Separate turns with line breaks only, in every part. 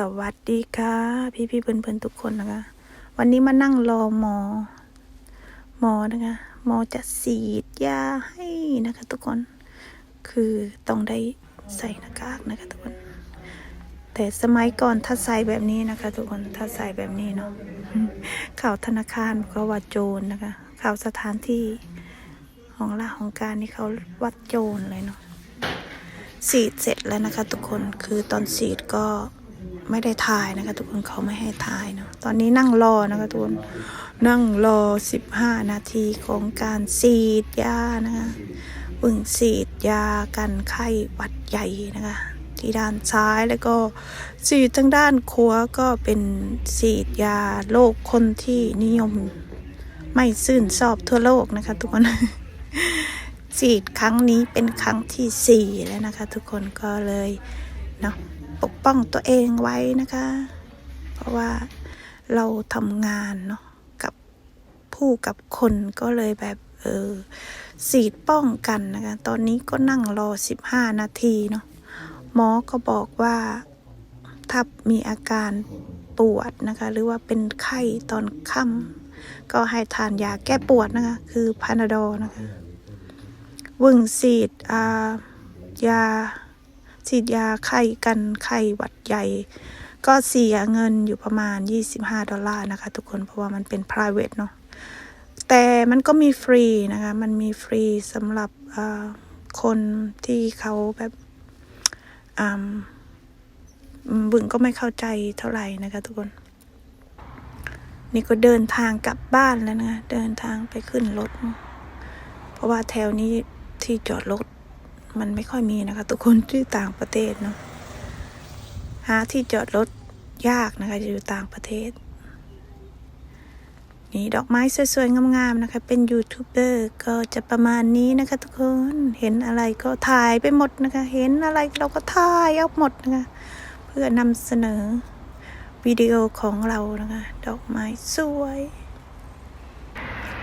สวัสดีค่ะ พี่พี่ๆเพื่อนทุกคนนะคะ วันนี้มานั่งรอหมอ หมอนะคะ หมอจะฉีดยาให้นะคะ ทุกคน คือต้องได้ใส่หน้ากากนะคะทุกคน แต่สมัยก่อนถ้าใส่แบบนี้นะคะ ทุกคนถ้าใส่แบบนี้เนาะเข้าธนาคารก็ว่าโจรนะคะเข้าสถานที่ของราชของการนี่เขาวัดโจรเลยเนาะฉีดเสร็จแล้วนะคะ ทุกคนคือตอนฉีดก็ ไม่ได้ถ่ายนะคะ ทุกคนเขาไม่ให้ถ่ายเนาะตอนนี้นั่งรอนะคะทุกคนนั่งรอ 15 นาทีของการฉีดยานะคะวึ่งฉีดยากันไข้หวัดใหญ่นะคะ ที่ด้านซ้ายแล้วก็ฉีดทางด้านขวาก็เป็นฉีดยาโรคคนที่นิยมไม่ซื่นชอบทั่วโลกนะคะ ทุกคนฉีดครั้งนี้เป็นครั้งที่สี่แล้วนะคะ ทุกคนก็เลยเนาะ ปกป้องตัวเองไว้นะคะ เพราะว่าเราทำงานเนาะกับผู้กับคนก็เลยแบบเออฉีดป้องกันนะคะ ตอนนี้ก็นั่งรอสิบห้านาทีเนาะหมอก็บอกว่าถ้ามีอาการปวดนะคะ หรือว่าเป็นไข้ตอนค่ำก็ให้ทานยาแก้ปวดนะคะ คือพานาดอลนะคะ วึ่งฉีดอ่ายา ฉีดยาไข้กันไข้หวัดใหญ่ ก็เสียเงินอยู่ประมาณ 25 ดอลลาร์นะคะ ทุกคนเพราะว่ามันเป็น private เนาะแต่มันก็มีฟรีนะคะ มันมีฟรีสำหรับคนที่เขาแบบบึ่งก็ไม่เข้าใจเท่าไหร่นะคะ ทุกคน นี่ก็เดินทางกลับบ้านแล้วนะ เดินทางไปขึ้นรถ เพราะว่าแถวนี้ที่จอดรถ มันไม่ค่อยมีนะคะ ทุกคนที่ต่างประเทศเนาะหาที่จอดรถยากนะคะอยู่ต่างประเทศ นี่ดอกไม้สวยๆงามๆนะคะ เป็นยูทูบเบอร์ก็จะประมาณนี้นะคะ ทุกคนเห็นอะไรก็ถ่ายไปหมดนะคะ เห็นอะไรเราก็ถ่ายเอาหมดนะคะ เพื่อนำเสนอวิดีโอของเรานะคะ ดอกไม้สวย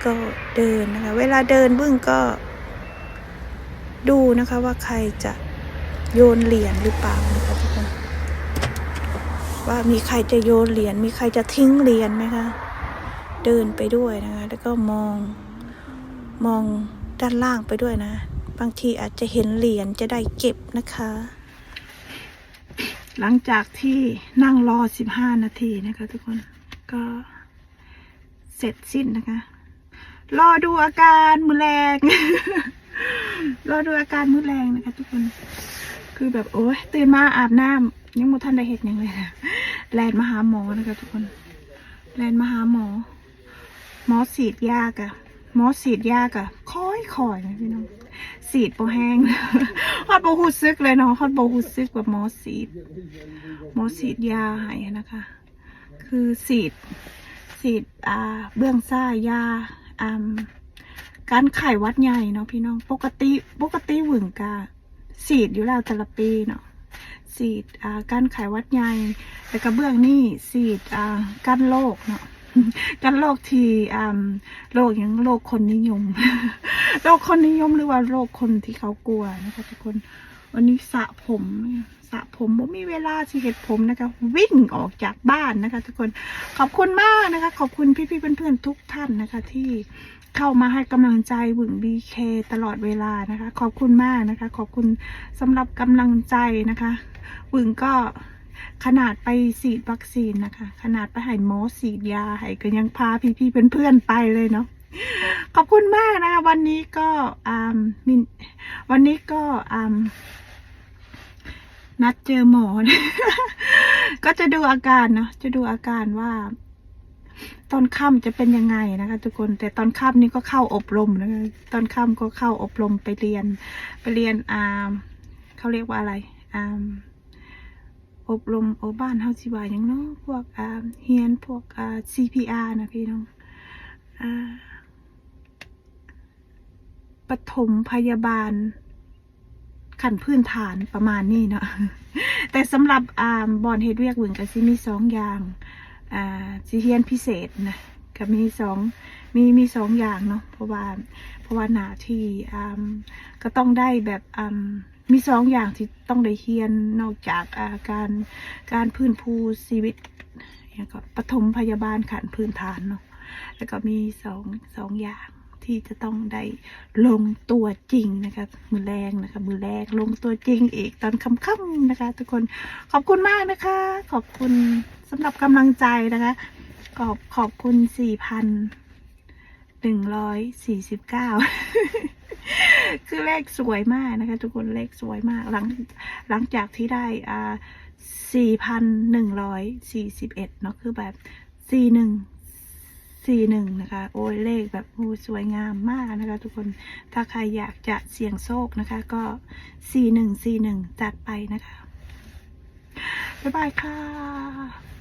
ก็เดินนะคะ เวลาเดินบึ้งก็ ดูนะคะว่าใครจะโยนเหรียญหรือเปล่านะคะทุกคนว่ามีใครจะโยนเหรียญมีใครจะทิ้งเหรียญไหมคะเดินไปด้วยนะคะ แล้วก็มองมองด้านล่างไปด้วยนะ บางทีอาจจะเห็นเหรียญจะได้เก็บนะคะ หลังจากที่นั่งรอสิบห้านาทีนะคะทุกคนก็เสร็จสิ้นนะคะ รอดูอาการมือแรง รอดูอาการมือแรงนะคะ ทุกคน คือแบบโอ้ยตื่นมาอาบน้ำยังมุทันได้เห็นยังเลยนะแลนมาหาหมอนะคะ ทุกคน แลนมาหาหมอ หมอฉีดยากอะหมอฉีดยากอะคอยคอยนะพี่น้องฉีดโปแห้งฮอดโบหูซึกเลยเนาะฮอดโบหูซึกแบบหมอฉีดหมอฉีดยาให้นะคะ คือฉีดฉีดอ่าเบื้องซ้ายยาอ่า การไขหวัดใหญ่เนาะพี่น้อง ปกติปกติหวึงกาฉีดอยู่แล้วแต่ละปีเนาะฉีดการไขหวัดใหญ่แล้วก็เบื้องนี่ฉีดอ่ากันโรคเนาะกันโรคที่โรคอย่างโรคคนนิยมโรคคนนิยมหรือว่าโรคคนที่เขากลัวนะคะทุกคน วันนี้สระผมเนี่ย ระผมบ่มีเวลาสิเห็ดผมนะคะ วิ่งออกจากบ้านนะคะ ทุกคนขอบคุณมากนะคะ ขอบคุณพี่ๆเพื่อนๆทุกท่านนะคะ ที่เข้ามาให้กำลังใจหวึงบีเคตลอดเวลานะคะ ขอบคุณมากนะคะ ขอบคุณสำหรับกำลังใจนะคะหวึงก็ขนาดไปฉีดวัคซีนนะคะ ขนาดไปให้หมอฉีดยาให้ก็ยังพาพี่ๆเพื่อนๆไปเลยเนาะขอบคุณมากนะคะ วันนี้ก็อ่ามินวันนี้ก็อ่า นัดเจอหมอนะก็จะดูอาการเนาะจะดูอาการว่า ตอนค่ำจะเป็นยังไงนะคะ ทุกคนแต่ตอนค่ำนี่ก็เข้าอบรมนะคะตอนค่ำก็เข้าอบรมไปเรียน ไปเรียนอ่าเขาเรียกว่าอะไรอ่าอบรมโอบ้านเฮาสิว่าอย่างเนาะพวกอ่าเฮียนพวกอ่า CPR นะพี่น้องอ่าปฐมพยาบาล ขั้นพื้นฐานประมาณนี้เนาะแต่สำหรับอ่าบอนเฮดเวียกหวึงกับซิมีสองอย่างอ่าซิเฮียนพิเศษนะกับมีสองมีมีสองอย่างเนาะเพราะว่าเพราะว่าหนาที่อ่าก็ต้องได้แบบอ่ามีสองอย่างที่ต้องได้เฮียนนอกจากาการการพื้นภูชีวิตอย่างก็ปฐมพยาบาลขันพื้นฐานเนาะแล้วก็มีสองสองอย่าง ที่จะต้องได้ลงตัวจริงนะคะ มือแรงนะคะ มือแรงลงตัวจริงอีกตอนค่ำๆนะคะ ทุกคนขอบคุณมากนะคะ ขอบคุณสำหรับกำลังใจนะคะ ขอบขอบคุณสี่พันหนึ่งร้อยสี่สิบเก้าคือเลขสวยมากนะคะ ทุกคนเลขสวยมากหลังหลังจากที่ได้อ่าสี่พันหนึ่งร้อยสี่สิบเอ็ดเนาะคือแบบสี่หนึ่ง สี่หนึ่งนะคะ โอ้ยเลขแบบโอ้สวยงามมากนะคะ ทุกคนถ้าใครอยากจะเสี่ยงโชคนะคะ ก็สี่หนึ่งสี่หนึ่งจัดไปนะคะ บ๊ายบายค่ะ